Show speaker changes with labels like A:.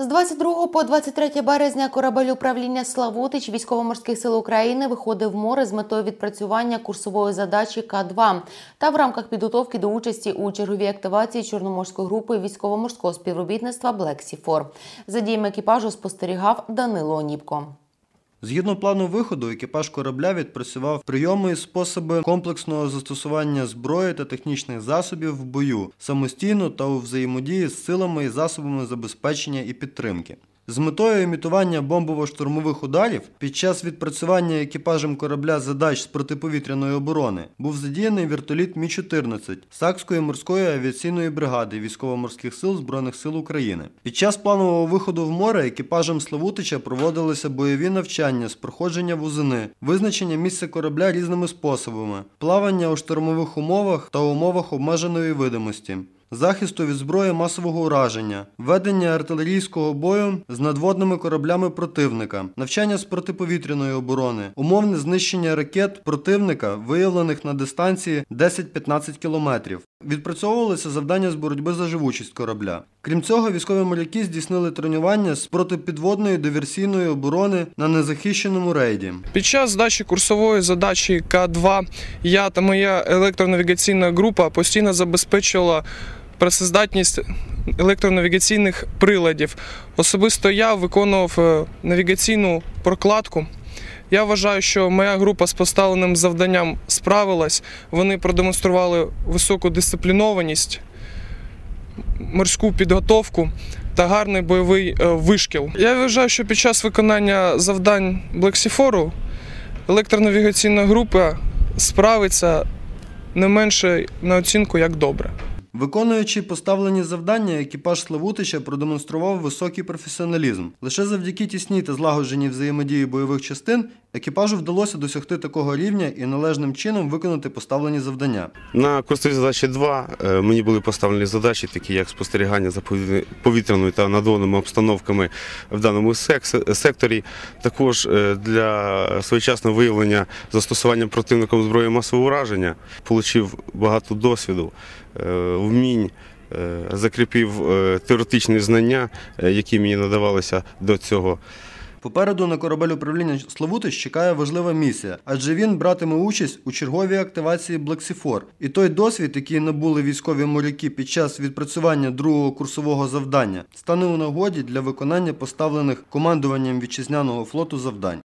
A: З 22 по 23 березня корабель управління Славутич військово-морських сил України виходив в море з метою відпрацювання курсової задачі К-2 та в рамках підготовки до участі у черговій активації Чорноморської групи військово-морського співробітництва 4 За діями екіпажу спостерігав Данило Оніпко.
B: Згідно плану виходу, екіпаж корабля відпрацював прийоми і способи комплексного застосування зброї та технічних засобів в бою самостійно та у взаємодії з силами і засобами забезпечення і підтримки. З метою імітування бомбово-штурмових ударів під час відпрацювання екіпажем корабля задач з протиповітряної оборони був задіяний вертоліт Мі-14 Сакської морської авіаційної бригади військово-морських сил Збройних сил України. Під час планового виходу в море екіпажем Славутича проводилися бойові навчання з проходження вузини, визначення місця корабля різними способами, плавання у штурмових умовах та умовах обмеженої видимості захисту від зброї масового ураження, ведення артилерійського бою з надводними кораблями противника, навчання з протиповітряної оборони, умовне знищення ракет противника, виявлених на дистанції 10-15 кілометрів. Відпрацьовувалися завдання з боротьби за живучість корабля. Крім цього, військові моряки здійснили тренування з протипідводної диверсійної оборони на незахищеному рейді.
C: Під час здачі курсової задачі К2 я та моя електронавігаційна група постійно забезпечувала працездатність електронавігаційних приладів. Особисто я виконував е, навігаційну прокладку. Я вважаю, що моя група з поставленим завданням справилась. Вони продемонстрували високу дисциплінованість, морську підготовку та гарний бойовий е, вишкіл. Я вважаю, що під час виконання завдань Блексіфору електронавігаційна група справиться не менше на оцінку як добре.
B: Виконуючи поставлені завдання, екіпаж Славутича продемонстрував високий професіоналізм. Лише завдяки тісній та злагодженій взаємодії бойових частин екіпажу вдалося досягти такого рівня і належним чином виконати поставлені завдання.
D: На курсовій задачі 2 е, мені були поставлені задачі, такі як спостерігання за повітря- повітряною та надводними обстановками в даному секторі. Також е, для своєчасного виявлення застосування противником зброї масового ураження отримав багато досвіду, вмінь. е, Закріпив е, теоретичні знання, е, які мені надавалися до цього.
B: Попереду на корабель управління Славутич чекає важлива місія, адже він братиме участь у черговій активації Блексіфор. І той досвід, який набули військові моряки під час відпрацювання другого курсового завдання, стане у нагоді для виконання поставлених командуванням вітчизняного флоту завдань.